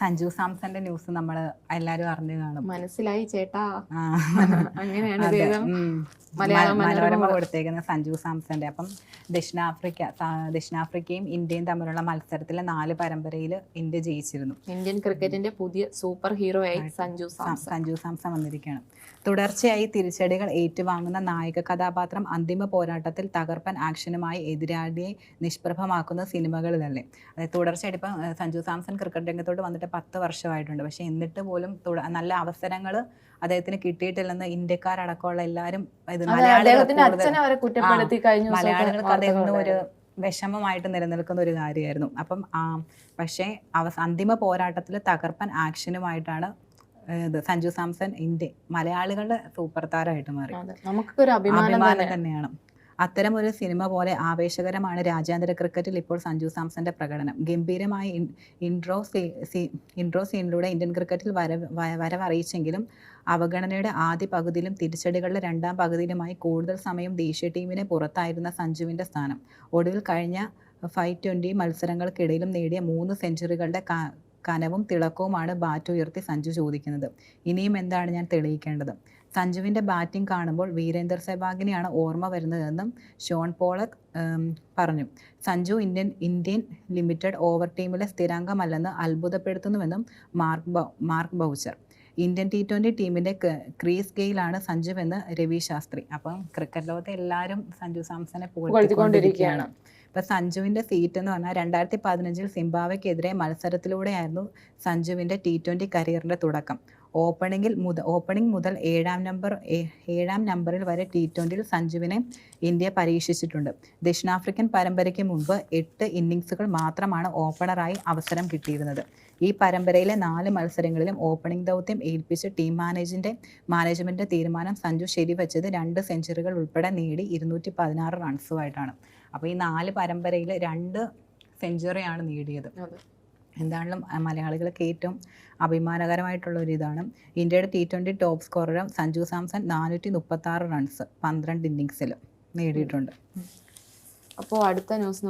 Sanju സാംസന്റെ news നമ്മൾ എല്ലാരും അറിഞ്ഞു കാണും. മനസ്സിലായി ചേട്ടാ. അങ്ങനെയാണ് മനോരമ കൊടുത്തേക്കുന്ന സഞ്ജു സാംസന്റെ. അപ്പം ദക്ഷിണാഫ്രിക്ക ദക്ഷിണാഫ്രിക്കയും ഇന്ത്യയും തമ്മിലുള്ള മത്സരത്തിലെ നാല് പരമ്പരയിൽ ഇന്ത്യ ജയിച്ചിരുന്നു. ഇന്ത്യൻ ക്രിക്കറ്റിന്റെ പുതിയ സൂപ്പർ ഹീറോ ആയി സഞ്ജു സഞ്ജു സാംസൺ വന്നിരിക്കുകയാണ്. തുടർച്ചയായി തിരിച്ചടികൾ ഏറ്റുവാങ്ങുന്ന നായക കഥാപാത്രം അന്തിമ പോരാട്ടത്തിൽ തകർപ്പൻ ആക്ഷനുമായി എതിരാളിയെ നിഷ്പ്രഭമാക്കുന്ന സിനിമകളിലല്ലേ. അതായത് തുടർച്ചയായിട്ട് ഇപ്പം സഞ്ജു സാംസൺ ക്രിക്കറ്റ് രംഗത്തോട്ട് വന്നിട്ട് പത്ത് വർഷമായിട്ടുണ്ട്. പക്ഷേ എന്നിട്ട് പോലും നല്ല അവസരങ്ങൾ അദ്ദേഹത്തിന് കിട്ടിയിട്ടില്ലെന്ന് ഇന്ത്യക്കാരടക്കമുള്ള എല്ലാവരും ഇത് മലയാളികൾക്ക് അത് ഒരു. വിഷമമായിട്ട് നിലനിൽക്കുന്ന ഒരു കാര്യമായിരുന്നു. അപ്പം ആ പക്ഷേ അവ അന്തിമ പോരാട്ടത്തിൽ തകർപ്പൻ ആക്ഷനുമായിട്ടാണ് ഇത് സഞ്ജു സാംസൺ ഇന്ത്യ മലയാളികളുടെ സൂപ്പർ താരമായിട്ട് മാറി. നമുക്ക് ഒരു അഭിമാനം അഭിമാനം തന്നെയാണ്. അത്തരം ഒരു സിനിമ പോലെ ആവേശകരമാണ് രാജ്യാന്തര ക്രിക്കറ്റിൽ ഇപ്പോൾ സഞ്ജു സാംസന്റെ പ്രകടനം. ഗംഭീരമായ ഇൻ- ഇൻട്രോ സീ- ഇൻട്രോ സീനിലൂടെ ഇന്ത്യൻ ക്രിക്കറ്റിൽ വരവ് വരവറിയിച്ചെങ്കിലും അവഗണനയുടെ ആദ്യ പകുതിയിലും തിരിച്ചടികളുടെ രണ്ടാം പകുതിയിലുമായി കൂടുതൽ സമയം ദേശീയ ടീമിനെ പുറത്തായിരുന്ന സഞ്ജുവിന്റെ സ്ഥാനം. ഒടുവിൽ കഴിഞ്ഞ ഫൈവ് ട്വന്റി മത്സരങ്ങൾക്കിടയിലും നേടിയ മൂന്ന് സെഞ്ചുറികളുടെ കനവും തിളക്കവുമാണ് ബാറ്റ് ഉയർത്തി സഞ്ജു ചോദിക്കുന്നത്. ഇനിയും എന്താണ് ഞാൻ തെളിയിക്കേണ്ടത്? സഞ്ജുവിന്റെ ബാറ്റിംഗ് കാണുമ്പോൾ വീരേന്ദർ സെവാഗിനെയാണ് ഓർമ്മ വരുന്നതെന്നും ഷോൺ പോളക് പറഞ്ഞു. Sanju Indian Indian limited over ടീമിലെ സ്ഥിരാംഗമല്ലെന്ന് അത്ഭുതപ്പെടുത്തുന്നുവെന്നും Mark Mark Boucher. Indian T twenty ടീമിന്റെ ക്രീസ് ഗെയിലാണ് സഞ്ജുവെന്ന് രവി ശാസ്ത്രി. അപ്പം ക്രിക്കറ്റ് ലോകത്തെ എല്ലാവരും സഞ്ജു സാംസനെ പുകഴ്ത്തിക്കൊണ്ടിരിക്കുകയാണ്. ഇപ്പം സഞ്ജുവിന്റെ സീറ്റ് എന്ന് പറഞ്ഞാൽ രണ്ടായിരത്തി പതിനഞ്ചിൽ സിംബാവയ്ക്കെതിരെ മത്സരത്തിലൂടെയായിരുന്നു സഞ്ജുവിന്റെ ടി ട്വന്റി കരിയറിന്റെ തുടക്കം. ഓപ്പണിങ്ങിൽ മുതൽ ഓപ്പണിംഗ് മുതൽ ഏഴാം നമ്പർ ഏഴാം നമ്പറിൽ വരെ ടി ട്വന്റിയിൽ സഞ്ജുവിനെ ഇന്ത്യ പരീക്ഷിച്ചിട്ടുണ്ട്. ദക്ഷിണാഫ്രിക്കൻ പരമ്പരയ്ക്ക് മുൻപ് എട്ട് ഇന്നിങ്സുകൾ മാത്രമാണ് ഓപ്പണറായി അവസരം കിട്ടിയിരുന്നത്. ഈ പരമ്പരയിലെ നാല് മത്സരങ്ങളിലും ഓപ്പണിംഗ് ദൗത്യം ഏൽപ്പിച്ച് ടീം മാനേജിന്റെ മാനേജ്മെന്റ് തീരുമാനം സഞ്ജു ശരിവച്ചത് രണ്ട് സെഞ്ചുറികൾ ഉൾപ്പെടെ നേടി ഇരുന്നൂറ്റി പതിനാറ് റൺസുമായിട്ടാണ്. അപ്പോൾ ഈ നാല് പരമ്പരയിൽ രണ്ട് സെഞ്ചുറിയാണ് നേടിയത്. എന്താണെങ്കിലും മലയാളികൾക്ക് ഏറ്റവും അഭിമാനകരമായിട്ടുള്ള ഒരു ഇതാണ്. ഇന്ത്യയുടെ T twenty top scorer Sanju Samson നാനൂറ്റി മുപ്പത്തി റൺസ് പന്ത്രണ്ട് ഇന്നിങ്സിൽ നേടിയിട്ടുണ്ട്. അപ്പോൾ അടുത്ത ന്യൂസ്